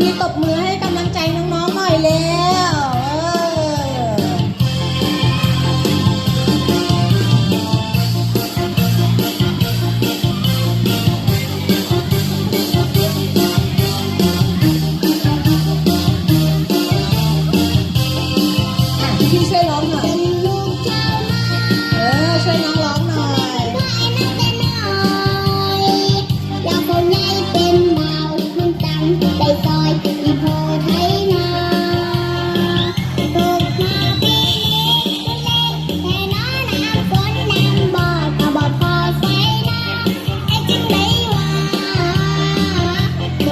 พี่ๆตบมือให้กำลังใจน้องๆหน่อยแล้วพี่ช่วยร้อง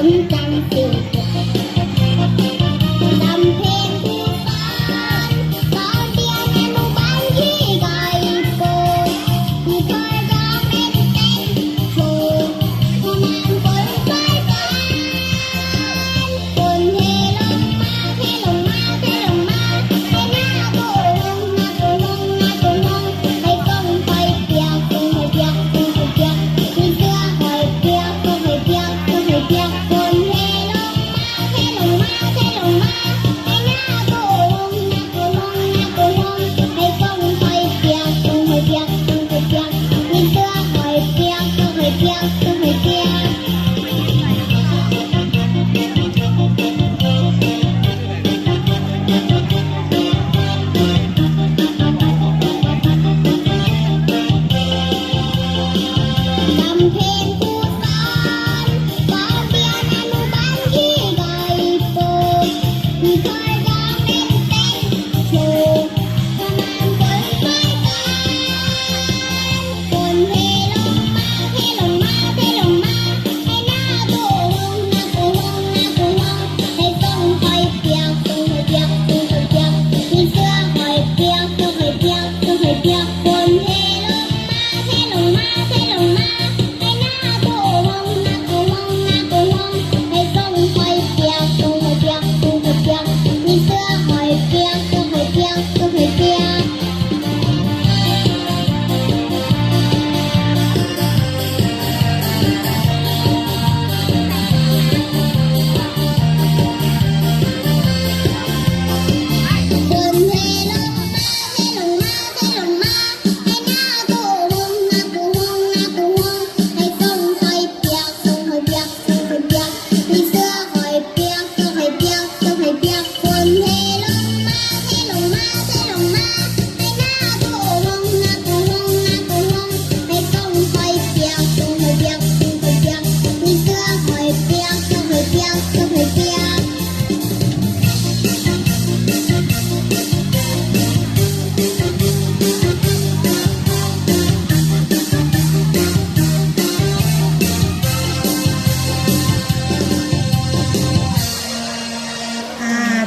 nunca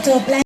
จบแล้ว